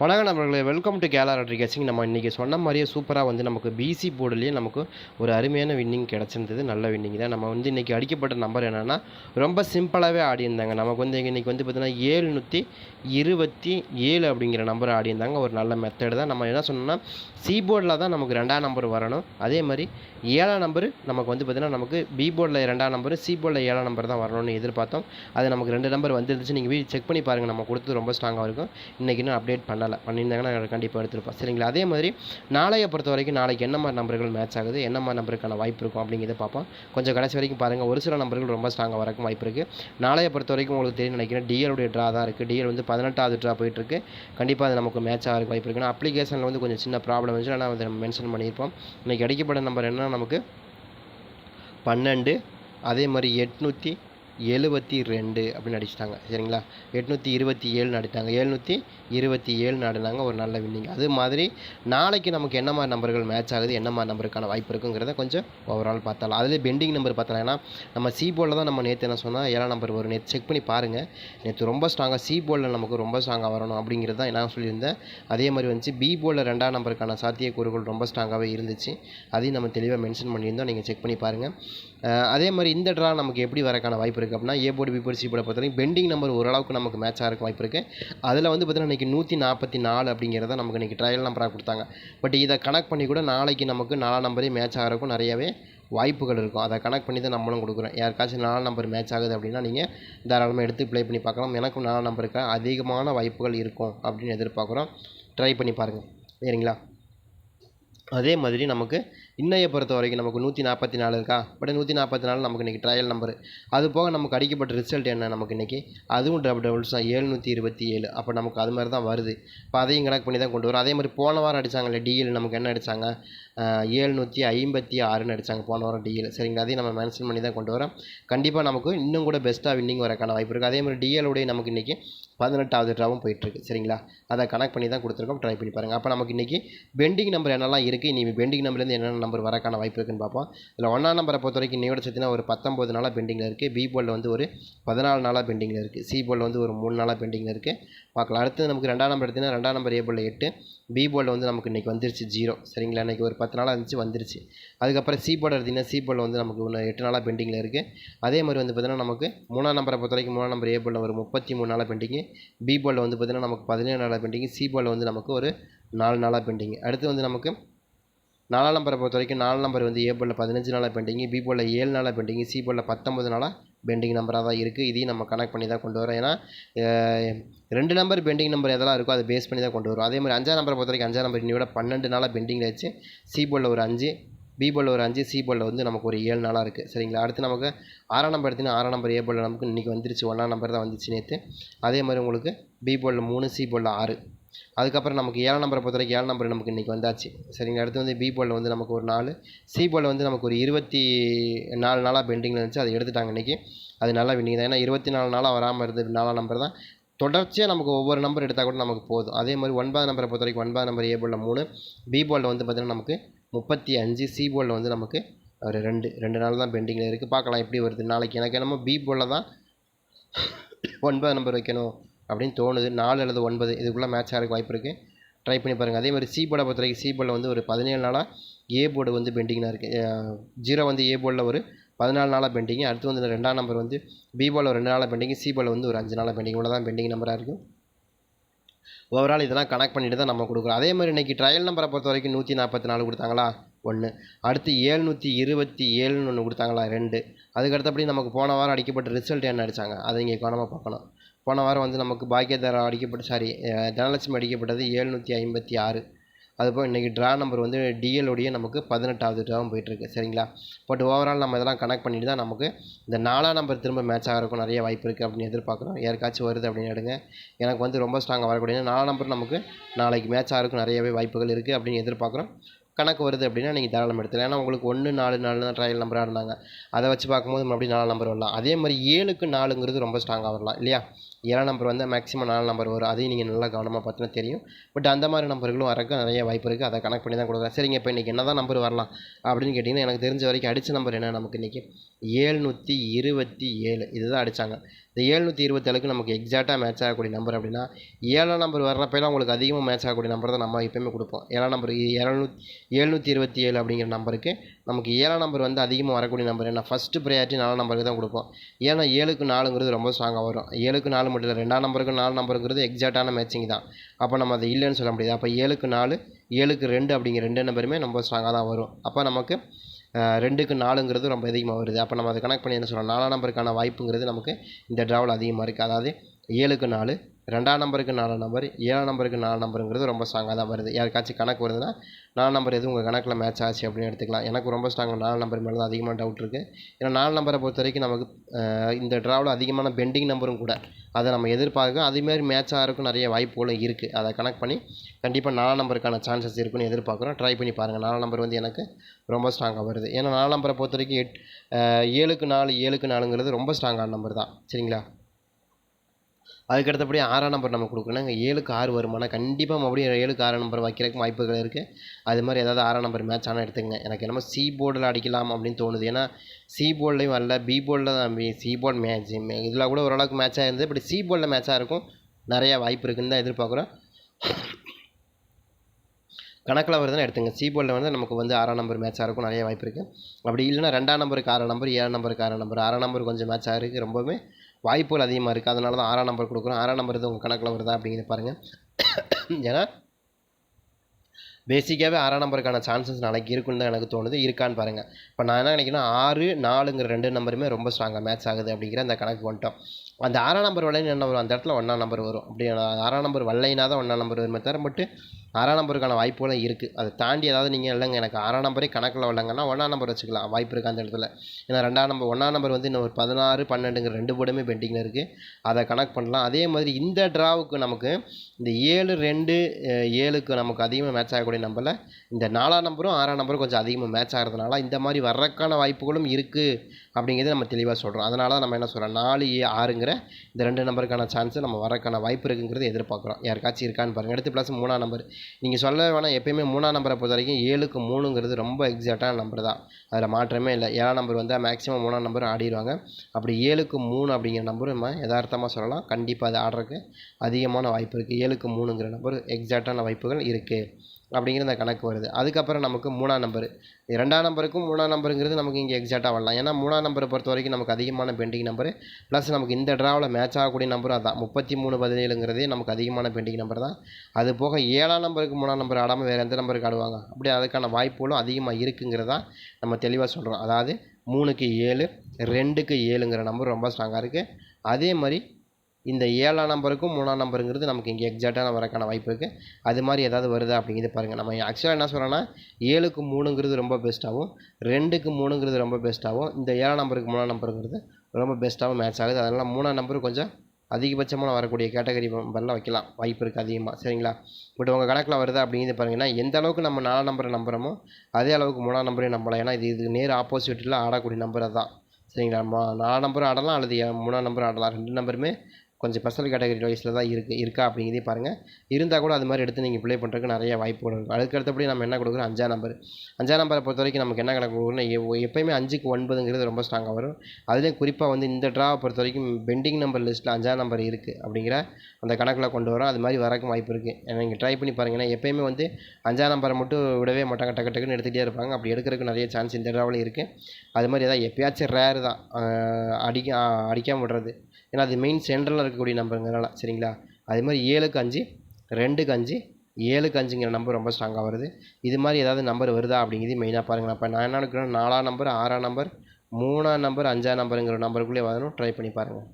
வணக்கம் நண்பர்களே welcome to கேலர் அட்ரிகேசிங் நம்ம இன்றைக்கி சொன்ன மாதிரியே சூப்பராக வந்து நமக்கு பிசி போர்டுலேயே நமக்கு ஒரு அருமையான வின்னிங் கிடச்சிருந்தது நல்ல வின்னிங் தான். நம்ம வந்து இன்றைக்கி அடிக்கப்பட்ட நம்பர் என்னென்னா ரொம்ப சிம்பிளாகவே ஆடியிருந்தாங்க நமக்கு வந்து இன்றைக்கி வந்து பார்த்திங்கன்னா ஏழ்நூற்றி இருபத்தி ஏழு அப்படிங்கிற நம்பர் ஆடியிருந்தாங்க ஒரு நல்ல மெத்தடு தான். நம்ம என்ன சொன்னோம்னா சி போர்டில் தான் நமக்கு ரெண்டாம் நம்பர் வரணும். அதே மாதிரி ஏழாம் நம்பர் நமக்கு வந்து பார்த்திங்கன்னா நமக்கு பி போர்டில் ரெண்டாம் நம்பர் சி போர்டில் ஏழாம் நம்பர் தான் வரணும்னு எதிர்பார்த்தோம். அது நமக்கு ரெண்டு நம்பர் வந்துருந்துச்சு. நீங்கள் வீடு செக் பண்ணி பாருங்கள் நம்ம கொடுத்து ரொம்ப ஸ்ட்ராங்காக இருக்கும். இன்றைக்கி இன்னும் அப்டேட் பண்ணலை பண்ணியிருந்தாங்கன்னா நான் கண்டிப்பாக எடுத்துருப்பேன் சரிங்களா? அதே மாதிரி நாளைய பொறுத்த வரைக்கும் நாளைக்கு என்ன மாதிரி நம்பர்கள் மேட்ச் ஆகுது? என்ன மாதிரி நம்பருக்கான வாய்ப்பு இருக்கும் அப்படிங்கிறத பார்ப்போம். கொஞ்சம் கடைசி வரைக்கும் பாருங்கள் ஒரு சில நம்பர்கள் ரொம்ப ஸ்ட்ராங்காக வரக்கும் வாய்ப்பு இருக்குது நாளைய பொறுத்த வரைக்கும் உங்களுக்கு தெரியும் நினைக்கிறேன். டிஎலுடைய ட்ரா தான் இருக்குது டிஎல் வந்து பதினெட்டாவது ட்ரா போயிட்டுருக்கு. கண்டிப்பாக அது நமக்கு மேட்ச் ஆகிறதுக்கு வாய்ப்பு இருக்குது அப்ளிகேஷனில் வந்து கொஞ்சம் சின்ன ப்ராப்ளம் இருந்துச்சு ஆனால் அதை நம்ம மென்ஷன் பண்ணியிருப்போம். இன்றைக்கி கிடைக்கப்பட்ட நம்பர் என்ன நமக்கு பன்னெண்டு அதே மாதிரி எட்நூற்றி எழுபத்தி ரெண்டு அப்படின்னு அடிச்சிட்டாங்க சரிங்களா? எட்நூற்றி இருபத்தி ஏழு அடித்தாங்க எழுநூற்றி இருபத்தி ஏழு நடினாங்க. ஒரு நல்ல வின்னிங் அது மாதிரி நாளைக்கு நமக்கு என்ன மாதிரி நம்பர்கள் மேட்ச் ஆகுது என்ன மாதிரி நம்பருக்கான வாய்ப்பு இருக்குங்கிறத கொஞ்சம் ஓவரால் பார்த்தாலும். அதுலேயே பெண்டிங் நம்பர் பார்த்தலாம். ஏன்னா நம்ம சி போலில் தான் நம்ம நேற்று என்ன சொன்னால் ஏழாம் நம்பர் வரும். நேற்று செக் பண்ணி பாருங்கள் நேற்று ரொம்ப ஸ்ட்ராங்காக சி போலில் நமக்கு ரொம்ப ஸ்ட்ராங்காக வரணும் அப்படிங்கிறது தான் நான் சொல்லியிருந்தேன். அதே மாதிரி வந்துச்சு பி போர்டில் ரெண்டாம் நம்பருக்கான சாத்தியக்கூறுகள் ரொம்ப ஸ்ட்ராங்காகவே இருந்துச்சு. அதையும் நம்ம தெளிவாக மென்ஷன் பண்ணியிருந்தோம். நீங்கள் செக் பண்ணி பாருங்கள் அதே மாதிரி இந்த ட்ரா நமக்கு எப்படி வரக்கான வாய்ப்பு இருக்குது அப்படின்னா A board B board C போர்டை பொறுத்த வரைக்கும் பெண்டிங் நம்பர் ஓரளவுக்கு நமக்கு மேட்ச் ஆகிறக்கு வாய்ப்பு இருக்குது அதில் வந்து பார்த்தீங்கன்னா இன்றைக்கி நூற்றி நாற்பத்தி நாலு அப்படிங்கிறத நமக்கு இன்றைக்கி ட்ரையல் நம்பராக கொடுத்தாங்க. பட் இதை கனெக்ட் பண்ணி கூட நாளைக்கு நமக்கு நாலா நம்பரே மேட்ச் ஆகிறக்கும் நிறையவே வாய்ப்புகள் இருக்கும். அதை கனெக்ட் பண்ணி தான் நம்மளும் கொடுக்குறோம். யாருக்காச்சும் நாலு நம்பர் மேட்ச் ஆகுது அப்படின்னா நீங்கள் தாராளமாக எடுத்து ப்ளே பண்ணி பார்க்கலாம். எனக்கும் நாலு நம்பருக்கு அதிகமான வாய்ப்புகள் இருக்கும் அப்படின்னு எதிர்பார்க்குறோம். ட்ரை பண்ணி பாருங்கள் சரிங்களா? அதே மாதிரி நமக்கு இன்னையை பொறுத்த வரைக்கும் நமக்கு நூற்றி நாற்பத்தி நாலு இருக்கா? பட் நூற்றி நாற்பத்தி நாலு நமக்கு இன்றைக்கி ட்ரையல் நம்பர் அது போக நமக்கு அடிக்கப்பட்ட ரிசல்ட் என்ன நமக்கு இன்றைக்கி அதுவும் டபுள் டபுள்ஸ் தான். ஏழ்நூற்றி இருபத்தி ஏழு. அப்போ நமக்கு அது மாதிரி தான் வருது. இப்போ அதையும் கணக்கு பண்ணி தான் கொண்டு வரும். அதே மாதிரி போன வாரம் அடித்தாங்கல்ல டிஎல் நமக்கு என்ன அடித்தாங்க ஏழ்நூற்றி ஐம்பத்தி ஆறுன்னு அடித்தாங்க போன வாரம் டிஎல் சரிங்களா? அதையும் நம்ம மென்ஷன் பண்ணி தான் கொண்டு வரோம். கண்டிப்பாக நமக்கு இன்னும் கூட பெஸ்ட்டாக வின்னிங் வரக்கான வாய்ப்பு இருக்குது அதே மாதிரி டிஎலுடைய நமக்கு இன்றைக்கி பதினெட்டாவது ட்ராவும் போயிட்டுருக்கு சரிங்களா? அதை கனெக்ட் பண்ணி தான் கொடுத்துருக்கோம். ட்ரை பண்ணி பாருங்கள் அப்போ நமக்கு இன்றைக்கி பெண்டிங் நம்பர் என்னெல்லாம் இருக்குது இனி பெண்டிங் நம்பர்லேருந்து என்னென்ன நம்பர் வரக்கான வாய்ப்பு இருக்குன்னு பார்ப்போம். இதில் ஒன்றாம் நம்பரை பொறுத்த வரைக்கும் இன்னையோட சேர்த்துனா ஒரு பத்தொம்பது நாளாக பெண்டிங்கில் இருக்குது பி போர்டில் வந்து ஒரு பதினாலு நாளாக பெண்டிங்கில் இருக்குது சி போர்டில் வந்து ஒரு மூணு நாளாக பெண்டிங்கில் இருக்குது பார்க்கலாம். அடுத்து நமக்கு ரெண்டாம் நம்பர் எடுத்திங்கன்னா ரெண்டாம் நம்பர் ஏ போர்டில் எட்டு பி போர்டில் வந்து நமக்கு இன்றைக்கி வந்துருச்சு ஜீரோ சரிங்களா? இன்றைக்கி ஒரு பத்து நாளாக இருந்துச்சு வந்துருச்சு. அதுக்கப்புறம் சி போர்டு எடுத்திங்கன்னா சி போர்டில் வந்து நமக்கு ஒன்று எட்டு நாளாக பெண்டிங்கில் இருக்குது அதே மாதிரி வந்து பார்த்திங்கன்னா நமக்கு மூணாம் நம்பரை பொறுத்த வரைக்கும் மூணாம் நம்பர் ஏ போர்டில் ஒரு முப்பத்தி மூணு நாளாக பெண்டிங்கு பி போர்டில் வந்து பார்த்திங்கன்னா நமக்கு பதினேழு நாளாக பெண்டிங்கு சி போர்டில் வந்து நமக்கு ஒரு நாலு நாளாக பெண்டிங் அடுத்து வந்து நமக்கு நாலாம் நம்பரை பொறுத்த வரைக்கும் நாலு நம்பர் வந்து ஏ போலில் பதினஞ்சு நாளாக பெண்டிங்கு பி போலில் ஏழு நாளாக பெண்டிங்கு சி போலில் பத்தொம்பது நாளாக பெண்டிங் நம்பராக தான் இருக்குது இதையும் நம்ம கனெக்ட் பண்ணி தான் கொண்டு வரோம். ஏன்னா ரெண்டு நம்பர் பெண்டிங் நம்பர் எதெல்லாம் இருக்கோ அதை பேஸ் பண்ணி தான் கொண்டு வரும். அதே மாதிரி அஞ்சாம் நம்பரை பொறுத்த வரைக்கும் அஞ்சாம் நம்பர் இன்னையோட பன்னெண்டு நாளாக பெண்டிங்கில் வச்சு சி போலில் ஒரு அஞ்சு பி போர்டில் ஒரு அஞ்சு சி போர்டில் வந்து நமக்கு ஒரு ஏழு நாளாக இருக்குது சரிங்களா? அடுத்து நமக்கு ஆறாம் நம்பர் எடுத்திங்கன்னா ஆறாம் நம்பர் ஏ போர்டில் நமக்கு இன்றைக்கி வந்துருச்சு. ஒன்றாம் நம்பர் தான் வந்துச்சு நேற்று அதே மாதிரி உங்களுக்கு பி போர்டில் மூணு சி போர்டில் ஆறு. அதுக்கப்புறம் நமக்கு ஏழாம் நம்பரை பொறுத்த வரைக்கும் ஏழாம் நம்பர் நமக்கு இன்றைக்கி வந்தாச்சு. சரிங்க அடுத்து வந்து பி போர்டில் வந்து நமக்கு ஒரு நாலு. சி போர்டில் வந்து நமக்கு ஒரு இருபத்தி நாலு நாளாக பெண்டிங்கில் இருந்துச்சு. அதை எடுத்துட்டாங்க இன்றைக்கி அது நல்லா பெண்டிங் தான். ஏன்னா இருபத்தி நாலு நாளாக வராமல் இருந்தது நாலாம் நம்பர் தான். தொடர்ச்சியாக நமக்கு ஒவ்வொரு நம்பர் எடுத்தால் கூட நமக்கு போதும். அதே மாதிரி ஒன்பது நம்பரை பொறுத்த வரைக்கும் ஒன்பது நம்பர் ஏ போர்டில் மூணு. பி போர்டில் வந்து பார்த்திங்கன்னா நமக்கு முப்பத்தி அஞ்சு. சி போர்டில் வந்து நமக்கு ஒரு ரெண்டு. ரெண்டு நாள் தான் பெண்டிங்கில் இருக்குது பார்க்கலாம் எப்படி வருது. நாளைக்கு எனக்கு என்னமோ பி போர்டில் தான் ஒன்பது நம்பர் வைக்கணும். அப்படின்னு தோணுது. நாலு அல்லது ஒன்பது இதுக்குள்ளே மேட்ச் ஆகிறதுக்கு வாய்ப்பு இருக்குது ட்ரை பண்ணி பாருங்கள் அதே மாதிரி சி போர்டை பொறுத்த வரைக்கும் சி போர்டில் வந்து ஒரு பதினேழு நாளாக ஏ போர்டு வந்து பெண்டிங்காக இருக்குது ஜீரோ வந்து ஏ போர்டில் ஒரு பதினாலு நாளாக பெண்டிங் அடுத்து வந்து ரெண்டாம் நம்பர் வந்து பி போர்டில் ஒரு ரெண்டு நாளாக பெண்டிங் சி போர்டில் வந்து ஒரு அஞ்சு நாளாக பெண்டிங் இவ்வளோ தான் பெண்டிங் நம்பராக இருக்கும் ஓவரால் இதெல்லாம் கனெக்ட் பண்ணிட்டு தான் நம்ம கொடுக்குறோம். அதே மாதிரி இன்றைக்கி ட்ரையல் நம்பரை பொறுத்த வரைக்கும் நூற்றி நாற்பத்தி நாலு கொடுத்தாங்களா? ஒன்று அடுத்து ஏழ்நூற்றி இருபத்தி ஏழுன்னு ஒன்று கொடுத்தாங்களா? ரெண்டு. அதுக்கு அடுத்தபடி நமக்கு போன வாரம் அடிக்கப்பட்ட ரிசல்ட் என்ன அடித்தாங்க அதை இங்கே கவனமாக பார்க்கணும். போன வாரம் வந்து நமக்கு பாக்கியதாரா அடிக்கப்பட்ட சாரி தனலட்சுமி அடிக்கப்பட்டது ஏழ்நூற்றி ஐம்பத்தி ஆறு. அதுபோல் இன்றைக்கி ட்ரா நம்பர் வந்து டிஎல்லுடைய நமக்கு பதினெட்டாவது ட்ராவும் போயிட்டுருக்கு சரிங்களா? பட் ஓவரால் நம்ம இதெல்லாம் கனெக்ட் பண்ணிட்டு தான் நமக்கு இந்த நாலாம் நம்பர் திரும்ப மேட்ச் ஆகிறக்கும் நிறைய வாய்ப்பு இருக்குது அப்படின்னு எதிர்பார்க்குறோம். யாருக்காச்சும் வருது அப்படின்னு எடுங்க. எனக்கு வந்து ரொம்ப ஸ்ட்ராங்காக வரக்கூடிய நாலாம் நம்பர் நமக்கு நாளைக்கு மேட்ச் ஆகிறக்கும் நிறையவே வாய்ப்புகள் இருக்குது அப்படின்னு எதிர்பார்க்குறோம். கணக்கு வருது அப்படின்னா நீங்கள் தாராளம் எடுத்துக்கலாம். ஏன்னா உங்களுக்கு ஒன்று நாலு நாலு தான் ட்ரையல் நம்பராக இருந்தாங்க. அதை வச்சு பார்க்கும்போது மறுபடியும் நாலு நம்பர் வரலாம். அதே மாதிரி ஏழுக்கு நாலுங்கிறது ரொம்ப ஸ்ட்ராங்காக வரலாம் இல்லையா? ஏழாம் நம்பர் வந்து மேக்ஸிமம் நாலு நம்பர் வரும். அதையும் நீங்கள் நல்லா கவனமாக பார்த்தீங்கன்னா தெரியும். பட் அந்த மாதிரி நம்பர்களும் வரக்கு நிறைய வாய்ப்பு இருக்குது அதை கனெக்ட் பண்ணி தான் கொடுக்குறேன் சரிங்க இப்போ இன்றைக்கி என்ன தான் நம்பர் வரலாம் அப்படின்னு கேட்டிங்கன்னா எனக்கு தெரிஞ்ச வரைக்கும் அடித்த நம்பர் என்ன நமக்கு இன்றைக்கி ஏழ்நூற்றி இருபத்தி ஏழு. இதுதான் அடித்தாங்க இந்த ஏழ்நூற்றி இருபத்தேழுக்கு நமக்கு எக்ஸாக்டாக மேட்ச் ஆகக்கூடிய நம்பர் அப்படின்னா ஏழாம் நம்பர் வர்றப்பெல்லாம் உங்களுக்கு அதிகமாக மேட்ச் ஆகக்கூடிய நம்பர் தான் நம்ம எப்போயுமே கொடுப்போம். ஏழாம் நம்பர் எழுநூத்தி ஏழ்நூற்றி இருபத்தி ஏழு அப்படிங்கிற நம்பருக்கு நமக்கு ஏழாம் நம்பர் வந்து அதிகமாக வரக்கூடிய நம்பர் என்ன ஃபஸ்ட்டு ப்ரையாரிட்டி நாலாம் நம்பருக்கு தான் கொடுப்போம். ஏன்னா ஏழுக்கு நாலுங்கிறது ரொம்ப ஸ்ட்ராங்காக வரும். ஏழுக்கு நாலு மட்டும் இல்லை ரெண்டாம் நம்பருக்கு நாலு நம்பருங்கிறது எக்ஸாக்டான மேட்சிங் தான். அப்போ நம்ம அதை இல்லைன்னு சொல்ல முடியாது. அப்போ ஏழுக்கு நாலு ஏழுக்கு ரெண்டு அப்படிங்கிற ரெண்டு நம்பருமே ரொம்ப ஸ்ட்ராங்காக தான் வரும். அப்போ நமக்கு ரெண்டுக்கு நாலுங்கிறது ரொம்ப அதிகமாக வருது. அப்போ நம்ம அதை கனெக்ட் பண்ணி என்ன சொல்கிறோம் நாலாம் நம்பருக்கான வாய்ப்புங்கிறது நமக்கு இந்த ட்ராவல் அதிகமாக இருக்குது அதாவது ஏழுக்கு நாலு ரெண்டாம் நம்பருக்கு நாலு நம்பர் ஏழாம் நம்பருக்கு நாலு நம்பருங்கிறது ரொம்ப ஸ்ட்ராங்காக தான் வருது. யாருக்காச்சும் கணக்கு வருதுன்னா நாலு நம்பர் எதுவும் உங்கள் கணக்கில் மேட்ச் ஆச்சு அப்படின்னு எடுத்துக்கலாம். எனக்கு ரொம்ப ஸ்ட்ராங் நாலு நம்பர் மேலே தான் அதிகமாக டவுட் இருக்குது ஏன்னா நாலு நம்பரை பொறுத்த வரைக்கும் நமக்கு இந்த ட்ராவில் அதிகமான பெண்டிங் நம்பரும் கூட அதை நம்ம எதிர்பார்க்கும் அதேமாதிரி மேட்ச் ஆகிறதுக்கும் நிறைய வாய்ப்புகளும் இருக்குது அதை கனெக்ட் பண்ணி கண்டிப்பாக நாலாம் நம்பருக்கான சான்சஸ் இருக்குன்னு எதிர்பார்க்குறோம். ட்ரை பண்ணி பாருங்கள் நாலாம் நம்பர் வந்து எனக்கு ரொம்ப ஸ்ட்ராங்காக வருது. ஏன்னா நாலாம் நம்பரை பொறுத்த வரைக்கும் எட் ஏழுக்கு நாலு ஏழுக்கு நாலுங்கிறது ரொம்ப ஸ்ட்ராங்கான நம்பர் தான். சரிங்களா? அதுக்கு அடுத்தபடி ஆறாம் நம்பர் நம்ம கொடுக்கணும் இங்கே ஏழுக்கு ஆறு வருமானா கண்டிப்பாக மறுபடியும் ஏழுக்கு ஆறாம் நம்பர் வைக்கிறதுக்கு வாய்ப்புகள் இருக்குது அது மாதிரி ஏதாவது ஆறாம் நம்பர் மேட்ச் ஆனால் எடுத்துங்க எனக்கு என்னமோ சி போர்டில் அடிக்கலாம் அப்படின்னு தோணுது. ஏன்னா சி போர்ட்லேயும் வரல பி போர்டில் தான் சி போர்ட் மேட்ச் இதில் கூட ஓரளவுக்கு மேட்சாக இருந்தது. இப்படி சி போர்டில் மேட்சாக இருக்கும். நிறையா வாய்ப்பு இருக்குதுன்னு தான் எதிர்பார்க்குறோம். கணக்கில் வருதுன்னு எடுத்துங்க சி போர்டில் வந்து நமக்கு வந்து ஆறாம் நம்பர் மேட்சாக இருக்கும். நிறைய வாய்ப்பு இருக்குது அப்படி இல்லைன்னா ரெண்டாம் நம்பருக்கு ஆறாம் நம்பர் ஏழாம் நம்பருக்கு ஆறாம் நம்பர் ஆறாம் நம்பர் கொஞ்சம் மேட்ச் இருக்குது ரொம்பவே வாய்ப்புகள் அதிகமாக இருக்குது அதனால தான் ஆறாம் நம்பர் கொடுக்குறோம். ஆறாம் நம்பர் இது உங்கள் கணக்கில் வருதா அப்படிங்கிறது பாருங்கள் ஏன்னா பேசிக்காகவே ஆறாம் நம்பருக்கான சான்சஸ் நாளைக்கு இருக்குன்னு தான் எனக்கு தோணுது. இருக்கான்னு பாருங்கள் இப்போ நான் என்ன நினைக்கிறேன் ஆறு நாலுங்கிற ரெண்டு நம்பருமே ரொம்ப ஸ்ட்ராங்காக மேட்ச் ஆகுது அப்படிங்கிற அந்த கணக்கு வந்துட்டோம். அந்த ஆறாம் நம்பர் வரலைன்னு என்ன வரும்? அந்த இடத்துல ஒன்றாம் நம்பர் வரும். அப்படி ஆறாம் நம்பர் வரலைனா தான் ஒன்றாம் நம்பர் வருமே தவிர பட்டு ஆறாம் நம்பருக்கான வாய்ப்புகளும் இருக்குது அதை தாண்டி ஏதாவது நீங்கள் இல்லைங்க எனக்கு ஆறாம் நம்பரே கணக்கில் வரலங்கன்னா ஒன்றாம் நம்பர் வச்சுக்கலாம். வாய்ப்பு இருக்குது அந்த இடத்துல? ஏன்னா ரெண்டாம் நம்பர் ஒன்றாம் நம்பர் வந்து இன்னும் ஒரு பதினாறு பன்னெண்டுங்கிற ரெண்டு போர்டுமே பெண்டிங்கில் இருக்குது அதை கனெக்ட் பண்ணலாம். அதே மாதிரி இந்த ட்ராவுக்கு நமக்கு இந்த ஏழு ரெண்டு ஏழுக்கு நமக்கு அதிகமாக மேட்ச் ஆகக்கூடிய நம்பரில் இந்த நாலாம் நம்பரும் ஆறாம் நம்பரும் கொஞ்சம் அதிகமாக மேட்ச் ஆகிறதுனால இந்த மாதிரி வர்றதுக்கான வாய்ப்புகளும் இருக்குது அப்படிங்கிறத நம்ம தெளிவாக சொல்கிறோம் அதனால தான் நம்ம என்ன சொல்கிறோம் நாலு ஏ ஆறுங்கிற இந்த ரெண்டு நம்பருக்கான சான்ஸு நம்ம வரக்கான வாய்ப்பு இருக்குங்கிறது எதிர்பார்க்குறோம். யாருக்காச்சும் இருக்கான்னு பாருங்கள் அடுத்து ப்ளஸ் மூணாம் நம்பர். நீங்கள் சொல்ல வேணாம் எப்பயுமே மூணாம் நம்பரை பொறுத்த வரைக்கும் ஏழுக்கு மூணுங்கிறது ரொம்ப எக்ஸாக்டான நம்பர் தான். அதில் மாற்றமே இல்லை. ஏழாம் நம்பர் வந்தால் மேக்ஸிமம் மூணாம் நம்பர் ஆடிடுவாங்க. அப்படி ஏழுக்கு மூணு அப்படிங்கிற நம்பர் நம்ம யதார்த்தமாக சொல்லலாம். கண்டிப்பாக அது ஆடுறதுக்கு அதிகமான வாய்ப்பு இருக்குது ஏழுக்கு மூணுங்கிற நம்பர் எக்ஸாக்டான வாய்ப்புகள் இருக்குது அப்படிங்கிற அந்த கணக்கு வருது. அதுக்கப்புறம் நமக்கு மூணாம் நம்பர் ரெண்டாம் நம்பருக்கும் மூணாம் நம்பருங்கிறது நமக்கு இங்கே எக்ஸாக்டாக வரலாம். ஏன்னா மூணாம் நம்பரை பொறுத்த வரைக்கும் நமக்கு அதிகமான பெண்டிங் நம்பர் ப்ளஸ் நமக்கு இந்த ட்ராவில் மேட்ச் ஆகக்கூடிய நம்பரும் அதான். முப்பத்தி மூணு பதினேழுங்கிறதே நமக்கு அதிகமான பெண்டிங் நம்பர் தான். அது போக ஏழாம் நம்பருக்கு மூணாம் நம்பர் ஆடாமல் வேறு எந்த நம்பருக்கு ஆடுவாங்க? அப்படி அதுக்கான வாய்ப்புகளும் அதிகமாக இருக்குங்கிறதா நம்ம தெளிவாக சொல்கிறோம் அதாவது மூணுக்கு ஏழு ரெண்டுக்கு ஏழுங்கிற நம்பர் ரொம்ப ஸ்ட்ராங்காக இருக்குது அதே மாதிரி இந்த ஏழாம் நம்பருக்கும் மூணாம் நம்பருங்கிறது நமக்கு இங்கே எக்ஸாக்டாக வரக்கான வாய்ப்பு இருக்குது அது மாதிரி ஏதாவது வருதா அப்படிங்கிறது பாருங்கள் நம்ம ஆக்சுவலாக என்ன சொல்கிறோன்னா ஏழுக்கு மூணுங்கிறது ரொம்ப பெஸ்ட்டாகவும் ரெண்டுக்கு மூணுங்கிறது ரொம்ப பெஸ்ட்டாகவும் இந்த ஏழாம் நம்பருக்கு மூணாம் நம்பருங்கிறது ரொம்ப பெஸ்ட்டாகவும் மேட்ச் ஆகுது. அதனால் மூணாம் நம்பர் கொஞ்சம் அதிகபட்சமான வரக்கூடிய கேட்டகரி நம்பரில் வைக்கலாம். வாய்ப்பு இருக்குது அதிகமாக சரிங்களா? பட் உங்கள் கணக்கில் வருதா அப்படிங்கிறது பாருங்கன்னா எந்த அளவுக்கு நம்ம நாலாம் நம்பரை நம்புகிறோமோ அதே அளவுக்கு மூணாம் நம்பரையும் நம்பலாம். ஏன்னா இது இது நேர் ஆப்போசிட்டில் ஆடக்கூடிய நம்பர் தான் சரிங்களா? மா- நாலு நம்பரும் ஆடலாம் அல்லது மூணாம் நம்பரும் ஆடலாம். ரெண்டு நம்பருமே கொஞ்சம் ஸ்பெஷல் கேட்டகரி வைஸில் தான் இருக்குது இருக்கா அப்படிங்கிறதே பாருங்கள் இருந்தால் கூட அது மாதிரி எடுத்து நீங்கள் ப்ளே பண்ணுறதுக்கு நிறைய வாய்ப்புகள் இருக்குது அதுக்கு அடுத்தபடி நம்ம என்ன கொடுக்குறோம் அஞ்சாம் நம்பர் அஞ்சாம் நம்பரை பொறுத்த வரைக்கும் நமக்கு என்ன கணக்கு கொடுக்குறோம்னா எப்போயுமே எப்பயுமே அஞ்சுக்கு ஒன்பதுங்கிறது ரொம்ப ஸ்ட்ராங்காக வரும். அதுலேயும் குறிப்பாக வந்து இந்த ட்ராவை பொறுத்த வரைக்கும் பெண்டிங் நம்பர் லிஸ்ட்டில் அஞ்சாம் நம்பர் இருக்குது அப்படிங்கிற அந்த கணக்கில் கொண்டு வரோம். அது மாதிரி வரக்கும் வாய்ப்பு இருக்குது ஏன்னா நீங்கள் ட்ரை பண்ணி பாருங்கன்னா எப்பயுமே வந்து அஞ்சாம் நம்பரை மட்டும் விடவே மாட்டாங்க டக்கு டக்குன்னு எடுத்துகிட்டே இருப்பாங்க. அப்படி எடுக்கிறதுக்கு நிறைய சான்ஸ் இந்த ட்ராவிலும் இருக்குது அது மாதிரி ஏதாவது எப்பயாச்சும் ரேர் தான். அடிக்க அடிக்காமல் அடிக்காம விடுறது. ஏன்னா அது மெயின் சென்ட்ரலில் இருக்கக்கூடிய நம்பருங்கிறனால சரிங்களா? அதே மாதிரி ஏழுக்கு அஞ்சு ரெண்டுக்கு அஞ்சு ஏழுக்கு அஞ்சுங்கிற நம்பர் ரொம்ப ஸ்ட்ராங்காக வருது. இது மாதிரி ஏதாவது நம்பர் வருதா அப்படிங்கிறது மெயினாக பாருங்கள் அப்போ நான் என்ன நினைக்கிறேன் நாலாம் நம்பர் ஆறாம் நம்பர் மூணாம் நம்பர் அஞ்சாம் நம்பருங்கிற நம்பருக்குள்ளே வரணும். ட்ரை பண்ணி பாருங்கள்